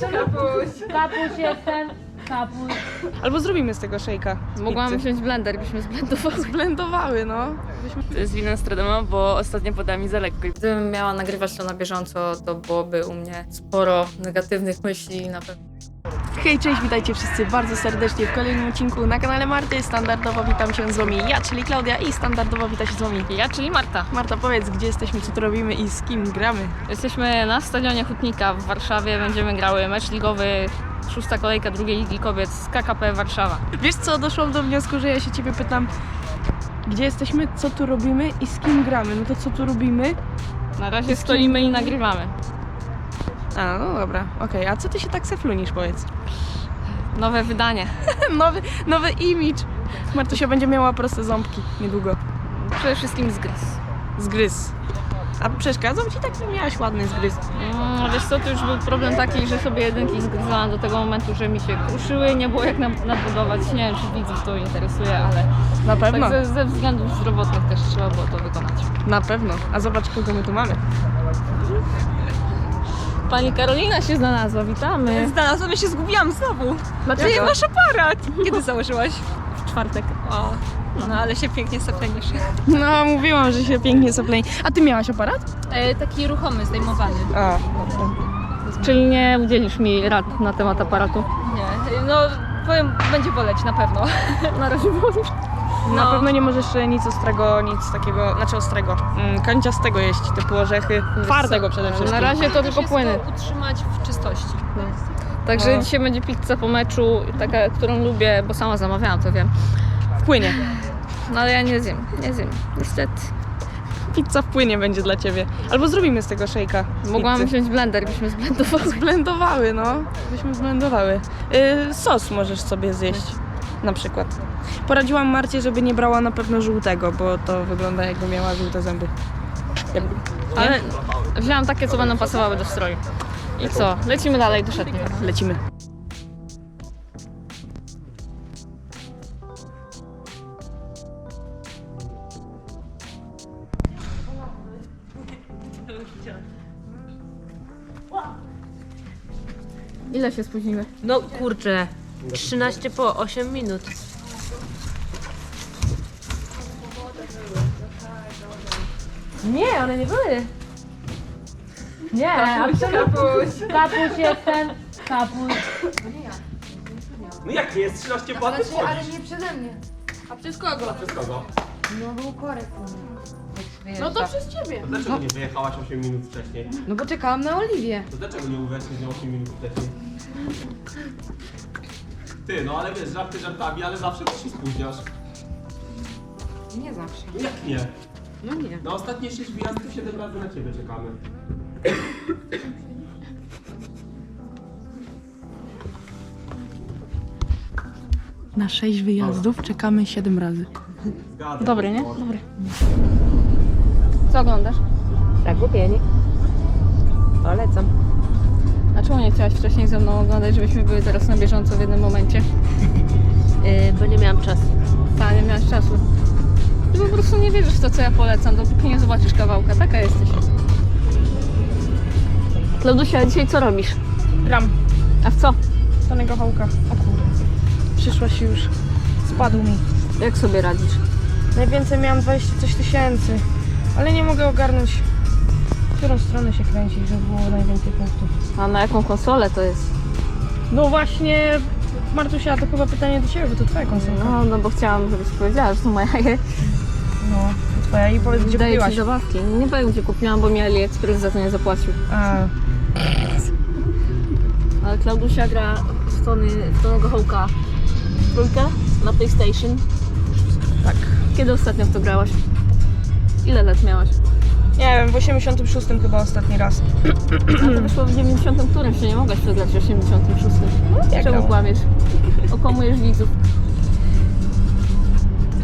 kapuś. Kapuś jestem, kapuś. Albo zrobimy z tego szejka. z Mogłam pizzy. wziąć blender, byśmy zblendowały. Zblendowały, no. To jest wina Stradoma, bo ostatnio podała mi za lekko. Gdybym miała nagrywać to na bieżąco, to byłoby u mnie sporo negatywnych myśli na pewno. Hej, cześć, witajcie wszyscy bardzo serdecznie w kolejnym odcinku na kanale Marty. Standardowo witam się z wami ja, czyli Klaudia i standardowo wita się z wami Ja, czyli Marta. Marta, powiedz, gdzie jesteśmy, co tu robimy i z kim gramy? Jesteśmy na stadionie Hutnika w Warszawie. Będziemy grały mecz ligowy, szósta kolejka drugiej Ligi Kobiet z KKP Warszawa. Wiesz co, doszłam do wniosku, że ja się ciebie pytam, gdzie jesteśmy, co tu robimy i z kim gramy. No to co tu robimy? Na razie stoimy i nagrywamy. A, no dobra, okej. A co ty się tak seflunisz, powiedz? Nowe wydanie. nowy, nowy image. Martusia będzie miała proste ząbki niedługo. Przede wszystkim zgryz. Zgryz. A przeszkadzał ci tak, że miałaś ładny zgryz? Mm, wiesz co, to już był problem taki, że sobie jedynki zgryzałam do tego momentu, że mi się kruszyły, nie było jak nam- nadbudować. Nie wiem, czy widzów to interesuje, ale Na pewno. tak ze, ze względów zdrowotnych też trzeba było to wykonać. Na pewno. A zobacz, kogo my tu mamy. Pani Karolina się znalazła, witamy. Znalazłam, ja się zgubiłam znowu. Dlaczego? Gdzie masz aparat? Kiedy założyłaś? W czwartek. O, no ale się pięknie saplenisz. No, mówiłam, że się pięknie sopleni. A ty miałaś aparat? E, taki ruchomy, zdejmowany. A, Czyli nie udzielisz mi rad na temat aparatu? Nie, no powiem, będzie boleć na pewno. Na razie boli. Na No. pewno nie możesz e, nic ostrego, nic takiego, znaczy ostrego, mm, kanciastego jeść, typu orzechy, twardego przede wszystkim. Na razie to tylko płyny. utrzymać w czystości. Także No. dzisiaj będzie pizza po meczu, taka, którą lubię, bo sama zamawiałam, to wiem. Wpłynie. No ale ja nie zjem, nie zjem, niestety. Pizza wpłynie będzie dla ciebie. Albo zrobimy z tego szejka. z Mogłam pizzy. wziąć blender, byśmy zblendowały. Zblendowały, no. Byśmy zblendowały. Y, sos możesz sobie zjeść. Na przykład. Poradziłam Marcie, żeby nie brała na pewno żółtego, bo to wygląda jakby miała żółte zęby. Jakby, Ale wzięłam takie, co będą pasowały do stroju. I co? Lecimy dalej do szatni. Lecimy. Ile się spóźnimy? No kurczę, 13 po 8 minut. Nie, one nie były. Nie, absolutnie. Kapuś. Kapuś jestem, kapuś. No jak nie jest 13 po, a ty wchodzisz. Ale nie przeze mnie. A przez kogo? Przez kogo? No był korek u mnie. No to przez ciebie. To dlaczego nie wyjechałaś 8 minut wcześniej? No bo czekałam na Oliwię. To dlaczego nie uweszłaś nie 8 minut wcześniej? Ty, no ale wiesz, żarty żartami, ale zawsze ty się spóźniasz. Nie zawsze. Jak nie? No nie. Na ostatnie 6 wyjazdów 7 razy na ciebie czekamy. Na sześć wyjazdów czekamy siedem razy. Zgadzam. Dobry, nie? Dobry. Co oglądasz? Zagubieni. Polecam. A czemu nie chciałaś wcześniej ze mną oglądać, żebyśmy były teraz na bieżąco w jednym momencie? Yy, bo nie miałam czasu. Ta, nie miałaś czasu. Ty po prostu nie wierzysz w to, co ja polecam, dopóki nie zobaczysz kawałka. Taka jesteś. Klaudusia, a dzisiaj co robisz? Gram. A w co? Tonego Hołka. O kurde. Przyszłaś już. Spadł mi. Jak sobie radzisz? Najwięcej miałam 20 coś tysięcy. Ale nie mogę ogarnąć, którą stronę się kręcić, żeby było najwięcej punktów. A na jaką konsolę to jest? No właśnie, Martusia, to chyba pytanie do Ciebie, bo to Twoja konsolka. No, no bo chciałam, żebyś powiedziała, że to moja No, to Twoja i powiedz, gdzie Daję kupiłaś. ci zabawki. Nie powiem, gdzie kupiłam, bo mi AliExpress za to nie zapłacił. A, Ale Klaudusia gra w, Tony, w Tonego Hołka trójkę na PlayStation. tak. Kiedy ostatnio w to grałaś? Ile lat miałaś? Nie wiem, w 86 chyba ostatni raz. A to wyszło w 90 którym się nie mogłaś przegrać w 86. jak Czemu kłamiesz? Okłamujesz widzów.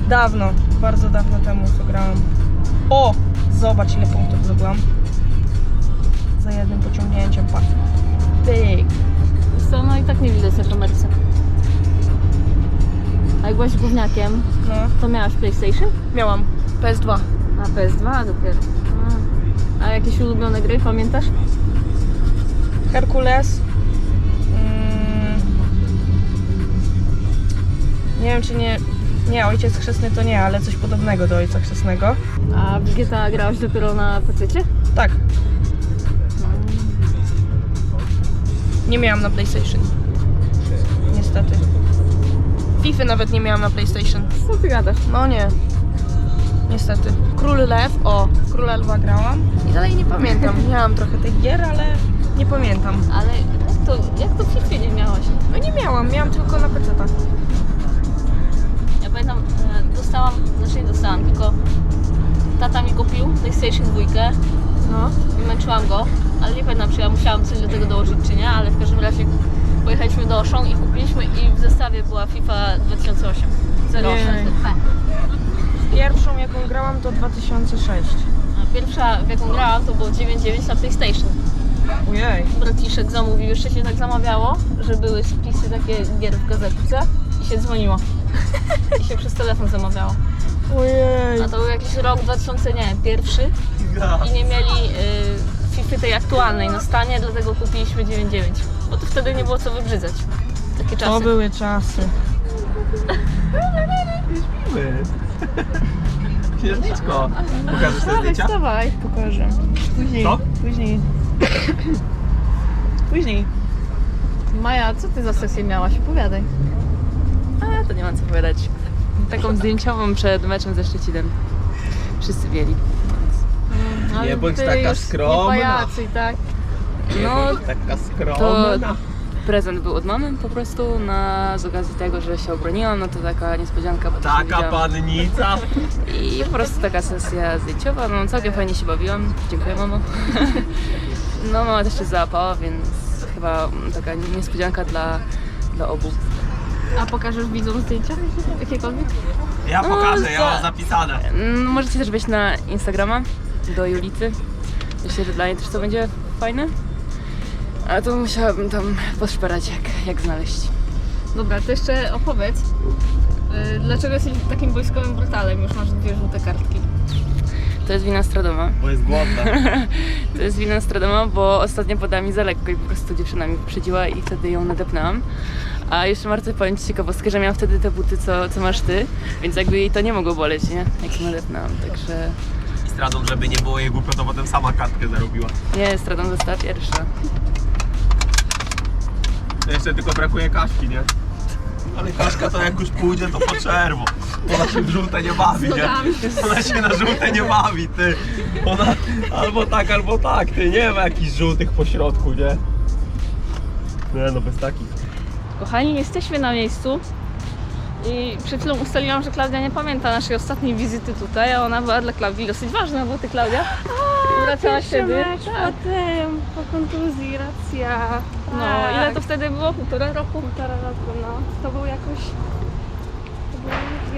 Dawno, bardzo dawno temu to grałam. O! Zobacz ile punktów zdobyłam. Za jednym pociągnięciem. Tyk. Wiesz Co, no i tak nie widać na kamerce. A jak byłaś gówniakiem, No, to miałaś PlayStation? miałam. PS2. Na PS2 dopiero. A jakieś ulubione gry, pamiętasz? Herkules. Mm. Nie wiem, czy nie... Nie, Ojciec Chrzestny to nie, ale coś podobnego do Ojca Chrzestnego. A w GTA grałaś dopiero na PC? Tak. Nie miałam na PlayStation. Niestety. FIFA nawet nie miałam na PlayStation. Co ty gadasz? No nie. Niestety. Król Lew, o, Króla Lwa grałam i dalej nie pamiętam. Miałam trochę tych gier, ale nie pamiętam. Ale to, jak to w FIFA nie miałaś? No nie miałam, miałam tylko na PC. Ja pamiętam, e, dostałam, znaczy nie dostałam, tylko tata mi kupił PlayStation 2 No. i męczyłam go, ale nie pamiętam, czy ja musiałam coś do tego dołożyć, czy nie, ale w każdym razie pojechaliśmy do Auchan i kupiliśmy i w zestawie była FIFA 2008. 08 Jej. Pierwszą jaką grałam to 2006. A pierwsza, w jaką grałam, to było 9.9 na PlayStation. Ojej. Braciszek zamówił, jeszcze się tak zamawiało, że były spisy takie gier w gazetce i się dzwoniło. I się przez telefon zamawiało. Ojej. A to był jakiś rok 2000, nie pierwszy i nie mieli y, FIFA tej aktualnej na stanie, dlatego kupiliśmy 9.9. Bo to wtedy nie było co wybrzydzać. Takie To czasy. były czasy. Księżniczko, pokażesz te zdjęcia? Dawaj, pokażę. Później. Co? Później. Później. Maja, co ty za sesję miałaś? Opowiadaj. A, to nie ma co powiedzieć. Taką zdjęciową przed meczem ze Szczecinem. Wszyscy bieli. Nie bądź ty taka już skromna. Nie pajacuj, tak? No, Taka to skromna. Prezent był od mamy po prostu na, z okazji tego, że się obroniłam, no to taka niespodzianka. bo Taka wiedziałam. pannica. I po prostu taka sesja zdjęciowa, no całkiem fajnie się bawiłam. Dziękuję mamo. No mama też się załapała, więc chyba taka niespodzianka dla, dla obu. A pokażesz widzom zdjęcia? Jakiekolwiek? Ja pokażę, No, ja za- mam zapisane. Mm, Możecie też wejść na Instagrama do Julicy. Myślę, że dla niej też to będzie fajne. A to musiałabym tam poszperać, jak, jak znaleźć. Dobra, to jeszcze opowiedz. y, Dlaczego jesteś takim wojskowym brutalem? Już masz dwie żółte kartki. To jest wina Stradoma. Bo jest głodna. To jest wina Stradoma, bo ostatnio podała mi za lekko i po prostu dziewczyna mi wyprzedziła i wtedy ją nadepnęłam. A jeszcze Marce powiem Ci ciekawostkę, że miałam wtedy te buty, co, co masz Ty, więc jakby jej to nie mogło boleć, nie? Jak ją nadepnęłam, także... I stradą, żeby nie było jej głupio, to potem sama kartkę zarobiła. Nie, Stradom została pierwsza. Jeszcze tylko brakuje Kaśki, nie? Ale Kaszka to jak już pójdzie, to po czerwo. Ona się w żółte nie bawi, nie? Ona się na żółte nie bawi, ty. Ona albo tak, albo tak, ty. Nie ma jakichś żółtych po środku, nie? Nie no, bez takich. Kochani, jesteśmy na miejscu i przed chwilą ustaliłam, że Klaudia nie pamięta naszej ostatniej wizyty tutaj, a ona była dla Klaudii dosyć ważna, bo ty Klaudia wracałaś wtedy. Tak. Potem, po kontuzji, racja. No, Tak. ile to wtedy było? Półtora roku? Półtora roku, no. To był jakoś...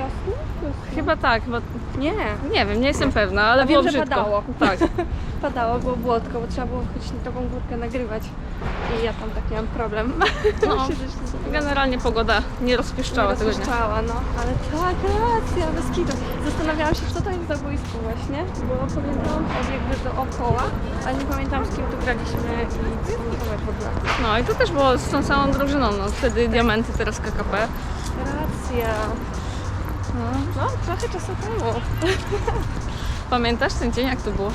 To było wiosny? Chyba tak, chyba Nie. nie wiem, nie jestem pewna, ale A było wiem, że brzydko. padało. Tak. Padało, było błotko, bo trzeba było chodzić na taką górkę nagrywać. I ja tam tak miałam problem. No, nie generalnie pogoda nie rozpieszczała tego dnia. rozpuszczała, no. Ale tak, racja, bez kitu. Zastanawiałam się, co to jest za boisko właśnie, bo pamiętałam jakby dookoła, ale nie pamiętam z kim tu graliśmy i co komentować w ogóle. No i to też było z tą samą drużyną, no wtedy diamenty, teraz KKP. Racja. No, No, trochę czasu temu. pamiętasz ten dzień, jak to było?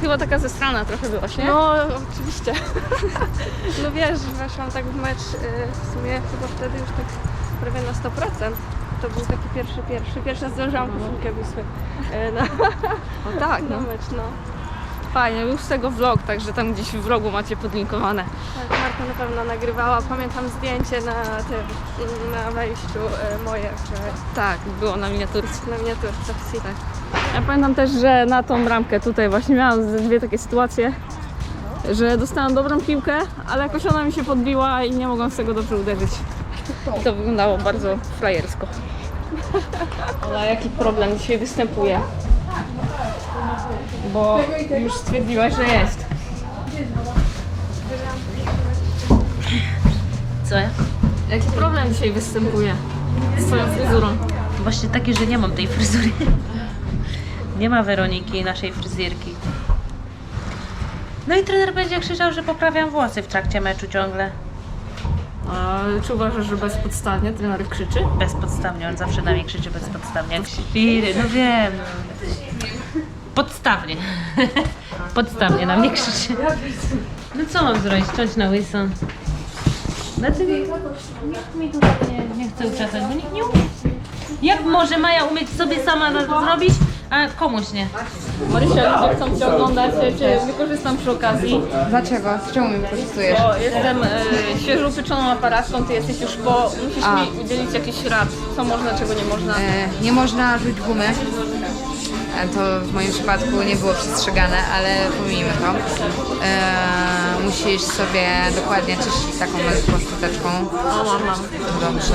Chyba taka zestrana trochę byłaś, nie? No, oczywiście. no wiesz, weszłam tak w mecz y, w sumie chyba wtedy już tak prawie na 100%. To był taki pierwszy, pierwszy. Pierwszy raz zdążyłam koszulkę Wisły y, na, O tak, na no. mecz, no. Fajnie, był z tego vlog, także tam gdzieś w rogu macie podlinkowane. Tak, Marta na pewno nagrywała. Pamiętam zdjęcie na tym, na wejściu y, moje w, Tak, było na miniaturce. na miniaturce. Tak. Ja pamiętam też, że na tą bramkę tutaj właśnie miałam ze dwie takie sytuacje, że dostałam dobrą piłkę, ale jakoś ona mi się podbiła i nie mogłam z tego dobrze uderzyć. I to wyglądało bardzo frajersko. Ale jaki problem dzisiaj występuje? Bo już stwierdziłaś, że jest. Co? Jaki problem dzisiaj występuje z twoją fryzurą? Właśnie taki, że nie mam tej fryzury. Nie ma Weroniki, naszej fryzjerki. No i trener będzie krzyczał, że poprawiam włosy w trakcie meczu ciągle. A czy uważasz, że bezpodstawnie trener krzyczy? Bezpodstawnie, on zawsze na mnie krzyczy bezpodstawnie. Jak no wiem. Podstawnie. Podstawnie na mnie krzyczy. No co mam zrobić? Czuć na łyso. Znaczy nikt mi tutaj nie, nie chce uczesać, bo nikt nie umie. Jak może Maja umieć sobie sama na to zrobić, a komuś nie? Marysia, ludzie chcą Cię oglądać, czy wykorzystam przy okazji, Dlaczego? Z czemu mi wykorzystujesz? bo jestem e, świeżo upieczoną aparatką, Ty jesteś już po... Musisz A. mi udzielić jakichś rad, co można, czego nie można. E, nie można rzuć gumy. E, To w moim przypadku nie było przestrzegane, ale pomijmy to. E, musisz sobie dokładnie czyścić taką malutką szczoteczką. O, mam, mam. Dobrze.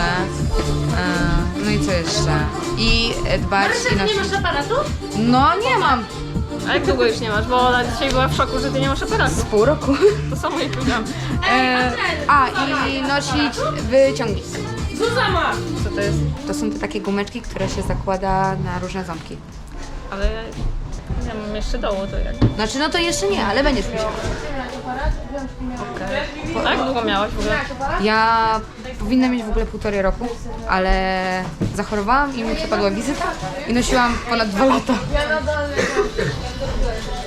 E, no i co jeszcze? I dbać i nosić... masz aparatu? No nie mam. A jak długo już nie masz? Bo ona dzisiaj była w szoku, że Ty nie masz aparatu. Z pół roku. To samo jej powiedziałam. A, i nosić wyciągnik. Co to jest? To są te takie gumeczki, które się zakłada na różne ząbki. Ale nie mam jeszcze dołu, to jak? Znaczy, no to jeszcze nie, ale będziesz musiał. Jak długo miałaś w ogóle? Ja powinna mieć w ogóle półtorej roku, ale zachorowałam i mi przepadła wizyta i nosiłam ponad dwa lata.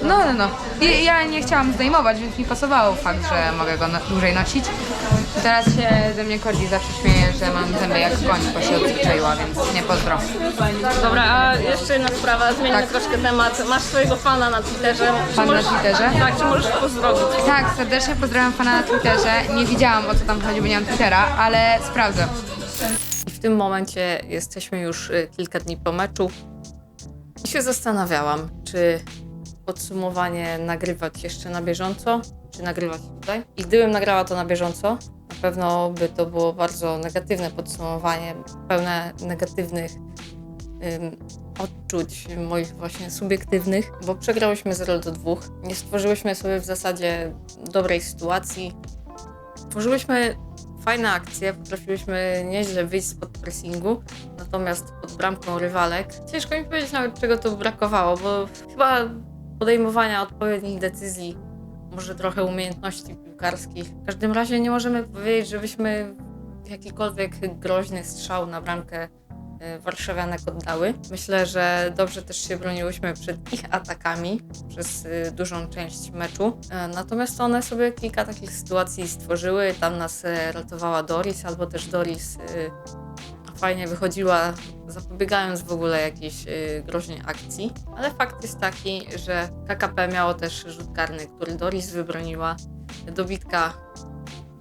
No, no, no. I ja nie chciałam zdejmować, więc mi pasowało fakt, że mogę go dłużej nosić. Teraz się ze mnie Kordi zawsze śmieje, że mam zęby jak koń, bo się odzwyczaiła, więc nie pozdro. Dobra, a jeszcze jedna sprawa, zmieńmy Tak. troszkę temat. Masz swojego fana na Twitterze. Czy Fan na możesz- Twitterze? Tak, czy możesz pozdrowić? Tak, serdecznie pozdrawiam pana na Twitterze. Nie widziałam o co tam chodzi, bo nie mam Twittera, ale sprawdzę. W tym momencie jesteśmy już y, kilka dni po meczu i się zastanawiałam, czy podsumowanie nagrywać jeszcze na bieżąco, czy nagrywać tutaj. I gdybym nagrała to na bieżąco, pewno by to było bardzo negatywne podsumowanie, pełne negatywnych ym, odczuć moich właśnie subiektywnych, bo przegrałyśmy 0 do 2. Nie stworzyłyśmy sobie w zasadzie dobrej sytuacji. Tworzyłyśmy fajne akcje, potrafiłyśmy nieźle wyjść spod pressingu, natomiast pod bramką rywalek ciężko mi powiedzieć nawet czego tu brakowało, bo chyba podejmowania odpowiednich decyzji, może trochę umiejętności piłkarskich. W każdym razie nie możemy powiedzieć, żebyśmy jakikolwiek groźny strzał na bramkę y, warszawianek oddały. Myślę, że dobrze też się broniłyśmy przed ich atakami przez y, dużą część meczu. E, Natomiast one sobie kilka takich sytuacji stworzyły. Tam nas e, ratowała Doris, albo też Doris fajnie wychodziła, zapobiegając w ogóle jakiejś y, groźnej akcji. Ale fakt jest taki, że KKP miało też rzut karny, który Doris wybroniła. Dobitka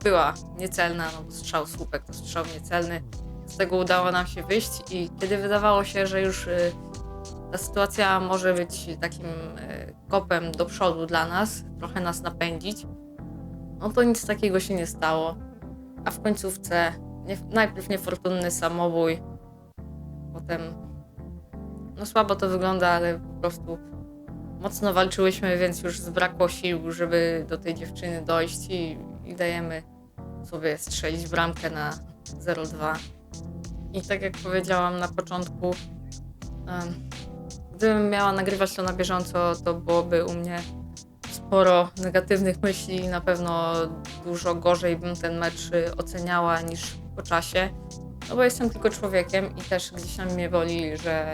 była niecelna, no bo strzał słupek to strzał niecelny. Z tego udało nam się wyjść i kiedy wydawało się, że już y, ta sytuacja może być takim y, kopem do przodu dla nas, trochę nas napędzić, no to nic takiego się nie stało. A w końcówce nie, najpierw niefortunny samobój, potem no słabo to wygląda, ale po prostu mocno walczyłyśmy, więc już zbrakło sił, żeby do tej dziewczyny dojść i, i dajemy sobie strzelić bramkę na 0-2. I tak jak powiedziałam na początku, em, gdybym miała nagrywać to na bieżąco, to byłoby u mnie sporo negatywnych myśli i na pewno dużo gorzej bym ten mecz y, oceniała niż po czasie. No bo jestem tylko człowiekiem i też gdzieś tam mnie boli, że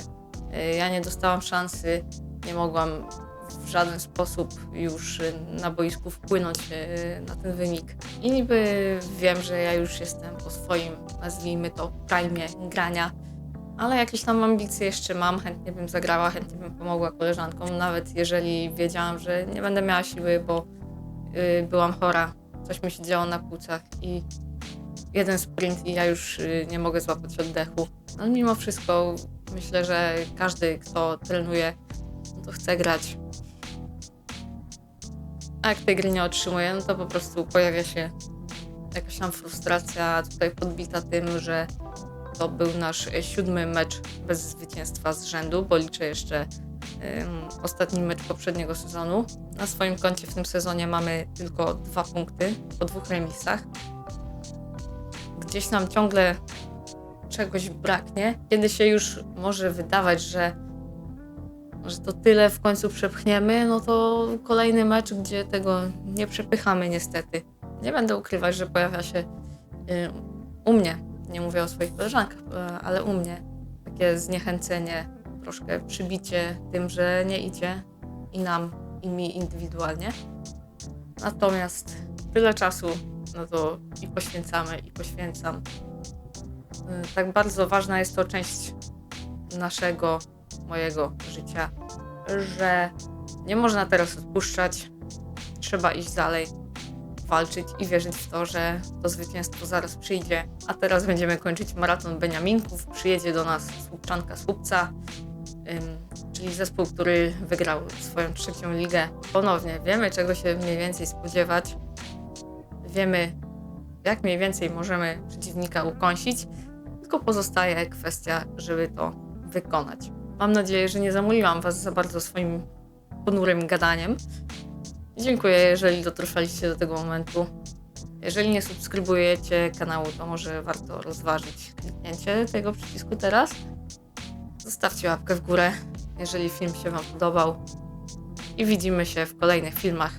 y, ja nie dostałam szansy, nie mogłam w żaden sposób już y, na boisku wpłynąć y, na ten wynik. I niby wiem, że ja już jestem po swoim, nazwijmy to, prime grania, ale jakieś tam ambicje jeszcze mam, chętnie bym zagrała, chętnie bym pomogła koleżankom, nawet jeżeli wiedziałam, że nie będę miała siły, bo y, byłam chora, coś mi się działo na płucach i jeden sprint i ja już y, nie mogę złapać oddechu. Ale mimo wszystko myślę, że każdy, kto trenuje, no to chce grać. A jak tej gry nie otrzymuje, no to po prostu pojawia się jakaś tam frustracja tutaj podbita tym, że to był nasz siódmy mecz bez zwycięstwa z rzędu, bo liczę jeszcze em, ostatni mecz poprzedniego sezonu. Na swoim koncie w tym sezonie mamy tylko dwa punkty po dwóch remisach. Gdzieś nam ciągle czegoś braknie, kiedy się już może wydawać, że, że to tyle w końcu przepchniemy, no to kolejny mecz, gdzie tego nie przepychamy niestety. Nie będę ukrywać, że pojawia się u mnie, nie mówię o swoich koleżankach, e, ale u mnie, takie zniechęcenie, troszkę przybicie tym, że nie idzie i nam, i mi indywidualnie. Natomiast tyle czasu, no to i poświęcamy, i poświęcam. Y, Tak bardzo ważna jest to część naszego, mojego życia, że nie można teraz odpuszczać, trzeba iść dalej, walczyć i wierzyć w to, że to zwycięstwo zaraz przyjdzie. A teraz będziemy kończyć maraton Beniaminków. Przyjedzie do nas Słupczanka Słupca, czyli zespół, który wygrał swoją trzecią ligę. Ponownie wiemy, czego się mniej więcej spodziewać. Wiemy, jak mniej więcej możemy przeciwnika ukąsić, tylko pozostaje kwestia, żeby to wykonać. Mam nadzieję, że nie zamuliłam Was za bardzo swoim ponurym gadaniem. Dziękuję, jeżeli dotrwaliście do tego momentu. Jeżeli nie subskrybujecie kanału, to może warto rozważyć kliknięcie tego przycisku teraz. Zostawcie łapkę w górę, jeżeli film się Wam podobał. I widzimy się w kolejnych filmach.